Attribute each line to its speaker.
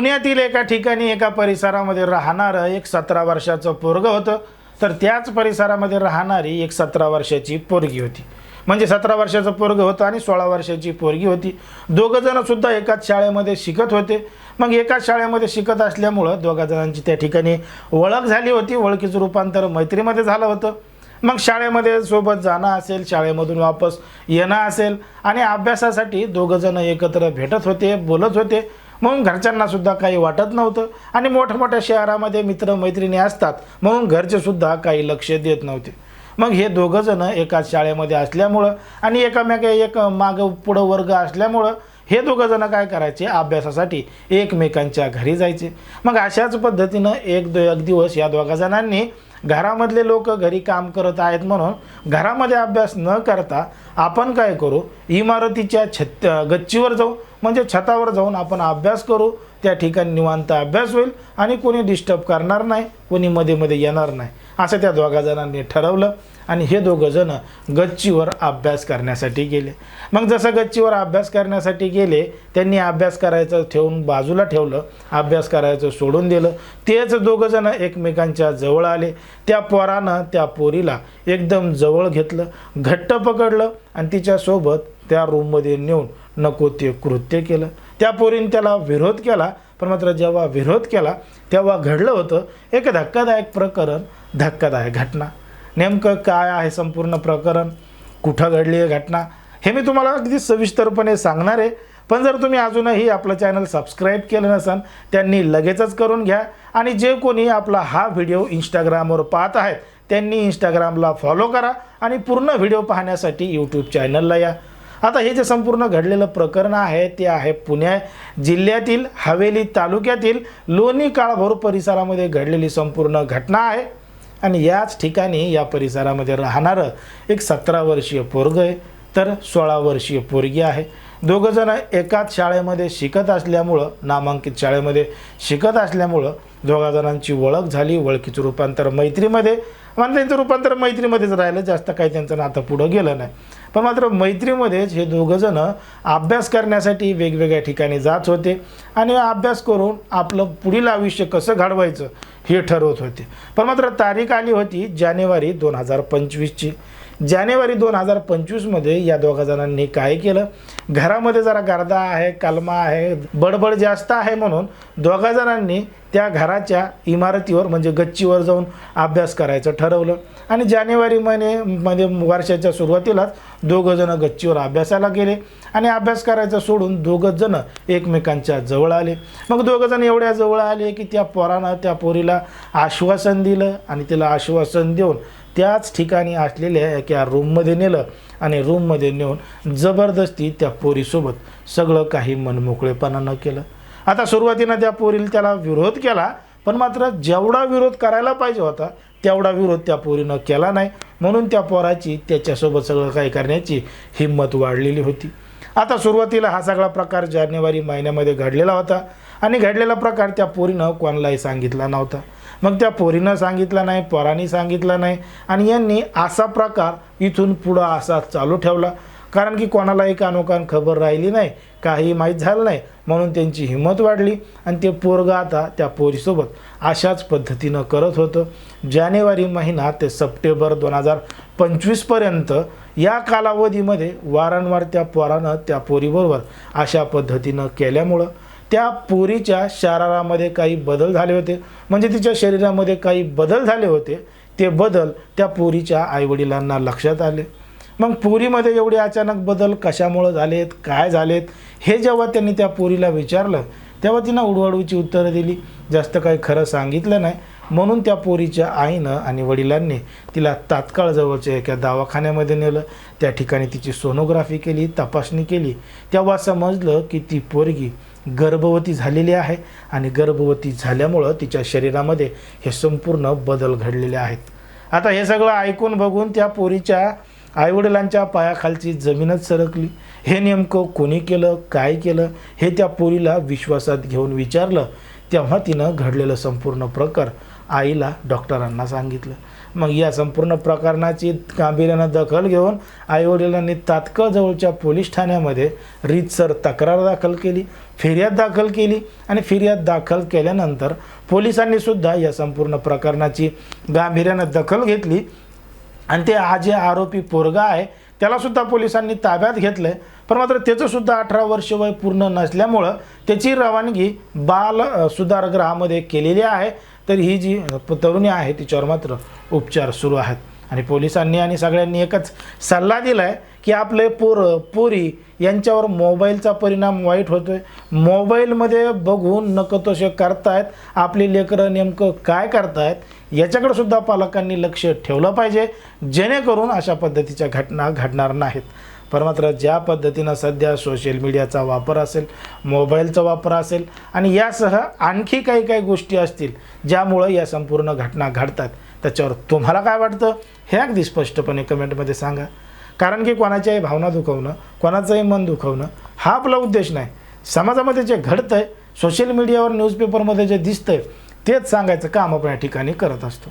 Speaker 1: पुण्यातील एका ठिकाणी एका परिसरामध्ये राहणारं एक सतरा वर्षाचं पोरगं होतं. तर त्याच परिसरामध्ये राहणारी एक सतरा वर्षाची पोरगी होती. म्हणजे सतरा वर्षाचं पोरगं होतं आणि सोळा वर्षाची पोरगी होती. दोघंजणं सुद्धा एकाच शाळेमध्ये शिकत होते. मग एकाच शाळेमध्ये शिकत असल्यामुळं दोघाजणांची त्या ठिकाणी ओळख झाली होती. ओळखीचं रूपांतर मैत्रीमध्ये झालं होतं. मग शाळेमध्ये सोबत जाणं असेल शाळेमधून वापस येणं असेल आणि अभ्यासासाठी दोघंजणं एकत्र भेटत होते बोलत होते. म्हणून घरच्यांनासुद्धा काही वाटत नव्हतं. आणि मोठमोठ्या शहरामध्ये मित्रमैत्रिणी असतात. म्हणून घरचेसुद्धा काही लक्ष देत नव्हते. मग हे दोघंजणं एकाच शाळेमध्ये असल्यामुळं आणि एकामेका एक मागं पुढं वर्ग असल्यामुळं हे दोघंजणं काय करायचे? अभ्यासासाठी एकमेकांच्या घरी जायचे. मग अशाच पद्धतीनं एक दो एक दिवस या दोघाजणांनी घरामधले लोक घरी काम करत आहेत म्हणून घरामध्ये अभ्यास न करता आपण काय करू? इमारतीच्या छत गच्चीवर जाऊ. म्हणजे छतावर जाऊन आपण अभ्यास करू. त्या ठिकाणी निवांत अभ्यास होईल आणि कोणी डिस्टर्ब करणार नाही कोणी मध्ये मध्ये येणार नाही. असं त्या दोघा जणांनी ठरवलं. आणि हे दोघंजणं गच्चीवर अभ्यास करण्यासाठी गेले. मग जसं गच्चीवर अभ्यास करण्यासाठी गेले त्यांनी अभ्यास करायचं ठेवून बाजूला ठेवलं अभ्यास करायचं सोडून दिलं. तेच दोघंजणं एकमेकांच्या जवळ आले. त्या पोरानं त्या पोरीला एकदम जवळ घेतलं घट्ट पकडलं आणि तिच्यासोबत त्या रूममध्ये नेऊन नको ते कृत्य केलं. त्या पोरीने त्याला विरोध केला पण मात्र जेव्हा विरोध केला तेव्हा घडलं होतं एक धक्कादायक प्रकरण धक्कादायक घटना. नेमकं काय आहे संपूर्ण प्रकरण? कुठं घडली आहे घटना? हे मी तुम्हाला अगदी सविस्तरपणे सांगणार आहे. पण जर तुम्ही अजूनही आपलं चॅनल सबस्क्राईब केलं नसाल त्यांनी लगेचच करून घ्या. आणि जे कोणी आपला हा व्हिडिओ इंस्टाग्रामवर पाहत आहेत त्यांनी इंस्टाग्रामला फॉलो करा आणि पूर्ण व्हिडिओ पाहण्यासाठी यूट्यूब चॅनलला या. आता हे जे संपूर्ण घडलेलं प्रकरण आहे ते आहे पुणे जिल्ह्यातील हवेली तालुक्यातील लोणी काळभोर परिसरामध्ये घडलेली संपूर्ण घटना आहे. आणि याच ठिकाणी या परिसरामध्ये राहणारं एक सतरा वर्षीय पोरगं आहे तर सोळा वर्षीय पोरगी आहे. दोघंजणं एकाच शाळेमध्ये शिकत असल्यामुळं नामांकित शाळेमध्ये शिकत असल्यामुळं दोघा जणांची ओळख झाली. ओळखीचं रूपांतर मैत्रीमध्ये. आणि त्यांचं रूपांतर मैत्रीमध्येच राहिलं. जास्त काही त्यांचं नातं पुढं गेलं नाही. पण मात्र मैत्रीमध्येच हे दोघंजणं अभ्यास करण्यासाठी वेगवेगळ्या ठिकाणी जात होते आणि अभ्यास करून आपलं पुढील आयुष्य कसं घडवायचं हे ठरवत होते. पण मात्र तारीख आली होती जानेवारी दोन हजार पंचवीसची. जानेवारी दोन हजार पंचवीसमध्ये या दोघा जणांनी काय केलं? घरामध्ये जरा गर्दा आहे कलमा आहे बडबड जास्त आहे म्हणून दोघा जणांनी त्या घराच्या इमारतीवर म्हणजे गच्चीवर जाऊन अभ्यास करायचं ठरवलं. आणि जानेवारी महिन्यामध्ये म्हणजे वर्षाच्या सुरुवातीलाच दोघं जण गच्चीवर अभ्यासाला गेले आणि अभ्यास करायचं सोडून दोघं जण एकमेकांच्या जवळ आले. मग दोघं जण एवढ्या जवळ आले की त्या पोरानं त्या पोरीला आश्वासन दिलं आणि तिला आश्वासन देऊन त्याच ठिकाणी असलेल्या एका रूममध्ये नेलं आणि रूममध्ये नेऊन जबरदस्ती त्या पोरीसोबत सगळं काही मनमोकळेपणानं केलं. आता सुरुवातीनं त्या पोरीला त्याला विरोध केला पण मात्र जेवढा विरोध करायला पाहिजे होता तेवढा विरोध त्या पोरीनं केला नाही. म्हणून त्या पोराची त्याच्यासोबत सगळं काही करण्याची हिंमत वाढलेली होती. आता सुरुवातीला हा सगळा प्रकार जानेवारी महिन्यामध्ये घडलेला होता. आणि घडलेला प्रकार त्या पोरीनं कोणालाही सांगितला नव्हता. मग त्या पोरीनं सांगितलं नाही पोरांनी सांगितलं नाही आणि यांनी असा प्रकार इथून पुढं असा चालू ठेवला. कारण की कोणालाही कानोकान खबर राहिली नाही काही माहीत झालं नाही म्हणून त्यांची हिंमत वाढली आणि ते पोरग आता त्या पोरीसोबत अशाच पद्धतीनं करत होतं. जानेवारी महिना ते सप्टेंबर दोन हजार पंचवीसपर्यंत या कालावधीमध्ये वारंवार त्या पोरानं त्या पोरीबरोबर अशा पद्धतीनं केल्यामुळं त्या पोरीच्या शरीरामध्ये काही बदल झाले होते. म्हणजे तिच्या शरीरामध्ये काही बदल झाले होते. ते बदल त्या पोरीच्या आईवडिलांना लक्षात आले. मग पोरीमध्ये एवढे अचानक बदल कशामुळं झालेत? काय झालेत? हे जेव्हा त्यांनी त्या पोरीला विचारलं तेव्हा तिनं उडवाडूची उत्तरं दिली. जास्त काही खरं सांगितलं नाही. म्हणून त्या पोरीच्या आईनं आणि वडिलांनी तिला तात्काळ जवळच्या एका दवाखान्यामध्ये नेलं. त्या ठिकाणी तिची सोनोग्राफी केली तपासणी केली. तेव्हा समजलं की ती पोरगी गर्भवती झालेली आहे आणि गर्भवती झाल्यामुळं तिच्या शरीरामध्ये हे संपूर्ण बदल घडलेले आहेत. आता हे सगळं ऐकून बघून त्या पोरीच्या आईवडिलांच्या पायाखालची जमीनच सरकली. हे नेमकं कोणी केलं काय केलं हे त्या पोरीला विश्वासात घेऊन विचारलं तेव्हा तिनं घडलेलं संपूर्ण प्रकार आईला डॉक्टरांना सांगितलं. मग या संपूर्ण प्रकरणाची गांभीर्यानं दखल घेऊन आईवडिलांनी तात्काळ जवळच्या पोलीस ठाण्यामध्ये रीतसर तक्रार दाखल केली फिर्याद दाखल केली आणि फिर्याद दाखल केल्यानंतर पोलिसांनी सुद्धा या संपूर्ण प्रकरणाची गांभीर्यानं दखल घेतली. आणि ते हा जे आरोपी पोरगा आहे त्यालासुद्धा पोलिसांनी ताब्यात घेतलंय. पण मात्र त्याचंसुद्धा अठरा वर्ष वय पूर्ण नसल्यामुळं त्याची रवानगी बाल सुधारगृहामध्ये केलेली आहे. तर ही जी तरुणी आहे तिच्यावर मात्र उपचार सुरू आहेत. आणि पोलिसांनी आणि सगळ्यांनी एकच सल्ला दिला आहे की आपले पोरं पोरी यांच्यावर मोबाईलचा परिणाम वाईट होतोय. मोबाईलमध्ये बघून नकतोशे करतायत. आपली लेकरं नेमकं काय करतायत? याच्याकडे सुद्धा पालकांनी लक्ष ठेवलं पाहिजे. जेणेकरून अशा पद्धतीच्या घटना घडणार नाहीत. पण मात्र ज्या पद्धतीनं सध्या सोशल मीडियाचा वापर असेल मोबाईलचा वापर असेल आणि यासह आणखी काही काही गोष्टी असतील ज्यामुळं या संपूर्ण घटना घडतात. त्याच्यावर तुम्हाला काय वाटतं? हे अगदी स्पष्टपणे कमेंटमध्ये सांगा. कारण की कोणाच्याही भावना दुखवणं कोणाचंही मन दुखवणं हा आपला उद्देश नाही. समाजामध्ये जे घडतं आहे सोशल मीडियावर न्यूजपेपरमध्ये जे दिसतं आहे तेच सांगायचं काम आपण या ठिकाणी करत असतो.